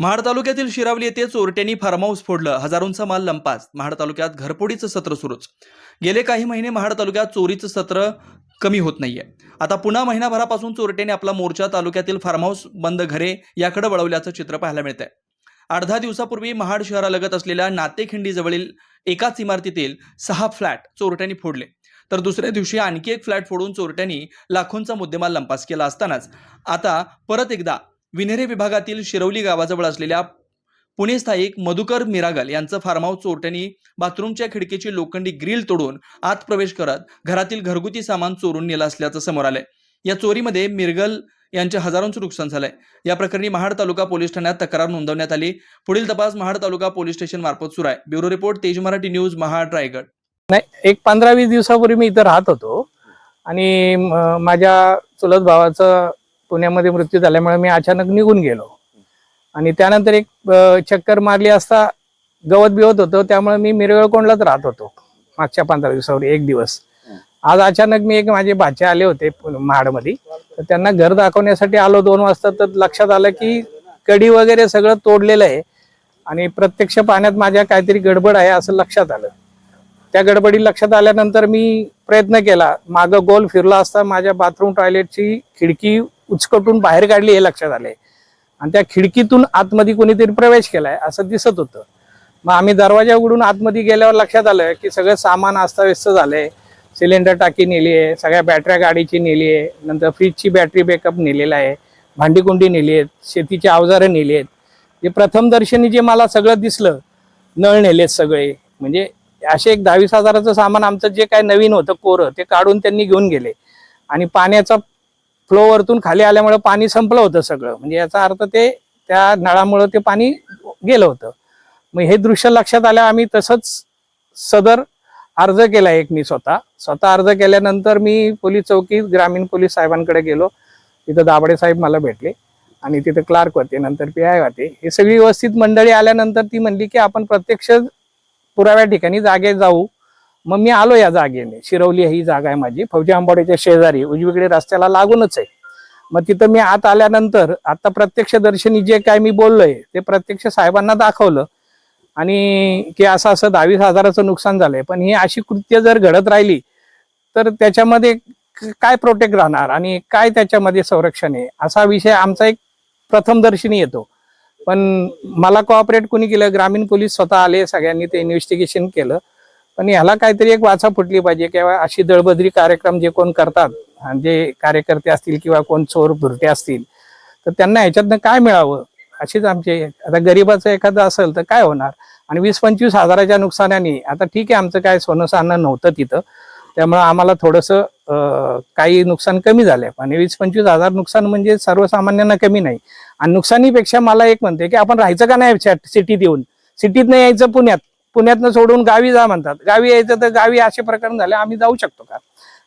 महाड तालुक्यातील शिरावली येथे चोरट्यांनी फार्महाऊस फोडलं. हजारोंचा माल लंपास. महाड तालुक्यात घरपोडीचं सत्र सुरूच. गेले काही महिने महाड तालुक्यात चोरीचं सत्र कमी होत नाहीये. आता पुन्हा महिनाभरापासून चोरट्यांनी आपला मोर्चा तालुक्यातील फार्महाऊस बंद घरे याकडे वळवल्याचं चित्र पाहायला मिळतंय. अर्धा दिवसापूर्वी महाड शहरालगत असलेल्या नातेखिंडीजवळील एकाच इमारतीतील सहा फ्लॅट चोरट्यांनी फोडले. तर दुसऱ्या दिवशी आणखी एक फ्लॅट फोडून चोरट्यांनी लाखोंचा मुद्देमाल लंपास केला असतानाच आता परत एकदा विन्हेरे विभागातील शिरवली गावाजवळ असलेल्या पुणे स्थायिक मधुकर मिरागल यांचं फार्महाऊस चोरट्यांनी बाथरूमच्या खिडकीची लोखंडी ग्रिल तोडून आत प्रवेश करत घरातील घरगुती सामान चोरून नेलं असल्याचं समोर आलंय. या चोरीमध्ये मिरगल यांचे हजारोंचं नुकसान झालंय. या प्रकरणी महाड तालुका पोलीस ठाण्यात तक्रार नोंदवण्यात आली. पुढील तपास महाड तालुका पोलीस स्टेशन मार्फत सुरू आहे. ब्युरो रिपोर्ट तेज मराठी न्यूज महाड रायगड. नाही एक पंधरा वीस दिवसापूर्वी मी इथं राहत होतो आणि माझ्या चुलत भावाचं पुण्यामध्ये मृत्यू झाल्यामुळे मी अचानक निघून गेलो. आणि त्यानंतर एक चक्कर मारली असता गवत बिवत होतं त्यामुळे मी मिरगळकोंडलाच राहत होतो. मागच्या पंधरा दिवसावर एक दिवस. आज अचानक मी एक माझे भाचे आले होते पु- महाडमध्ये तर त्यांना घर दाखवण्यासाठी आलो दोन वाजता तर लक्षात आलं की कडी वगैरे सगळं तोडलेलं आहे आणि प्रत्यक्ष पाण्यात माझ्या काहीतरी गडबड आहे असं लक्षात आलं. त्या गडबडी लक्षात आल्यानंतर मी प्रयत्न केला. मागं गोल फिरला असता माझ्या बाथरूम टॉयलेटची खिडकी उचकटून बाहेर काढली हे लक्षात आले आणि त्या खिडकीतून आतमध्ये कोणीतरी प्रवेश केलाय असं दिसत होतं. मग आम्ही दरवाजा उघडून आतमध्ये गेल्यावर लक्षात आलं की सगळं सामान अस्ताव्यस्त झालंय. सिलेंडर टाकी नेली आहे सगळ्या बॅटऱ्या गाडीची नेली आहे नंतर फ्रीजची बॅटरी बॅकअप नेलेला आहे भांडीकुंडी नेली आहेत शेतीची अवजारं नेली आहेत. जे प्रथमदर्शनी जे मला सगळं दिसलं नळ नेलेत सगळे. म्हणजे असे एक दहावीस हजाराचं सामान आमचं जे काय नवीन होतं कोरं ते काढून त्यांनी घेऊन गेले. आणि पाण्याचा फ्लो वरतून खाली आल्यामुळे पाणी संपलं होतं सगळं. म्हणजे याचा अर्थ ते त्या नळामुळं ते पाणी गेलं होतं. मग हे दृश्य लक्षात आलं आम्ही तसंच सदर अर्ज केला एक मी स्वतः. स्वतः अर्ज केल्यानंतर मी पोलीस चौकीत ग्रामीण पोलीस साहेबांकडे गेलो. तिथं दाबडे साहेब मला भेटले आणि तिथं क्लार्क होते नंतर पी आय होते. हे सगळी व्यवस्थित मंडळी आल्यानंतर ती म्हणली की आपण प्रत्यक्ष पुराव्या ठिकाणी जागे जाऊ. मग मी आलो या जागेने. शिरवली ही जागा आहे माझी. फौजी आंबाड्याच्या शेजारी उजवीकडे रस्त्याला लागूनच आहे. मग तिथं मी आत आल्यानंतर आता प्रत्यक्ष दर्शनी जे काय मी बोललोय ते प्रत्यक्ष साहेबांना दाखवलं. आणि की असं असं दहावीस हजाराचं नुकसान झालंय. पण ही अशी कृत्य जर घडत राहिली तर त्याच्यामध्ये काय प्रोटेक्ट राहणार? आणि काय त्याच्यामध्ये संरक्षण आहे? असा विषय आमचा एक प्रथमदर्शनी येतो. पण मला कोऑपरेट कोणी केलं? ग्रामीण पोलीस स्वतः आले सगळ्यांनी ते इन्व्हेस्टिगेशन केलं. पण ह्याला काहीतरी एक वाचा फुटली पाहिजे किंवा अशी दळबद्री कार्यक्रम जे कोण करतात आणि जे कार्यकर्ते असतील किंवा कोण चोर भुरटे असतील तर त्यांना ह्याच्यातनं काय मिळावं? अशीच आमचे आता गरीबाचं एखादं असेल तर काय होणार? आणि वीस पंचवीस हजाराच्या नुकसानाने आता ठीक आहे आमचं काय सोनं सानं नव्हतं तिथं त्यामुळं आम्हाला थोडंसं काही नुकसान कमी झालंय. आणि वीस पंचवीस हजार नुकसान म्हणजे सर्वसामान्यांना कमी नाही. आणि नुकसानीपेक्षा मला एक म्हणते की आपण राहायचं का नाही सिटीत येऊन सिटीत नाही यायचं पुण्यात. पुण्यातनं सोडून गावी जा म्हणतात. गावी यायचं तर गावी असे प्रकरण झाले आम्ही जाऊ शकतो का?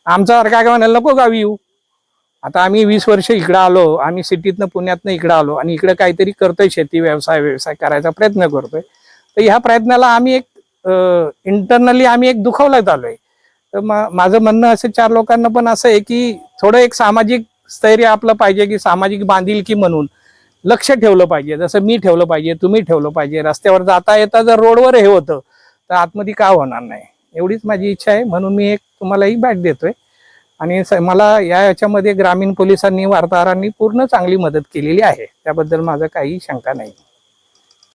आमचा काय म्हणाल नको गावी येऊ. आता आम्ही वीस वर्ष इकडं आलो आम्ही सिटीतनं पुण्यातनं इकडं आलो आणि इकडं काहीतरी करतोय शेती व्यवसाय व्यवसाय करायचा प्रयत्न करतोय. तर ह्या प्रयत्नाला आम्ही एक इंटरनली आम्ही एक दुखावल्यात आलोय तर माझं म्हणणं असं चार लोकांना पण असं आहे की थोडं एक सामाजिक स्थैर्य आपलं पाहिजे की सामाजिक बांधिलकी म्हणून. लक्ष ठेवलं पाहिजे. जसं मी ठेवलं पाहिजे तुम्ही ठेवलं पाहिजे. रस्त्यावर जाता येता जर रोडवर हे होतं तर आतमध्ये का होणार नाही? एवढीच माझी इच्छा आहे. म्हणून मी एक तुम्हाला ही बॅट देतोय. आणि स- मला या याच्यामध्ये ग्रामीण पोलिसांनी वार्ताहरांनी पूर्ण चांगली मदत केलेली आहे. त्याबद्दल माझं काही शंका नाही.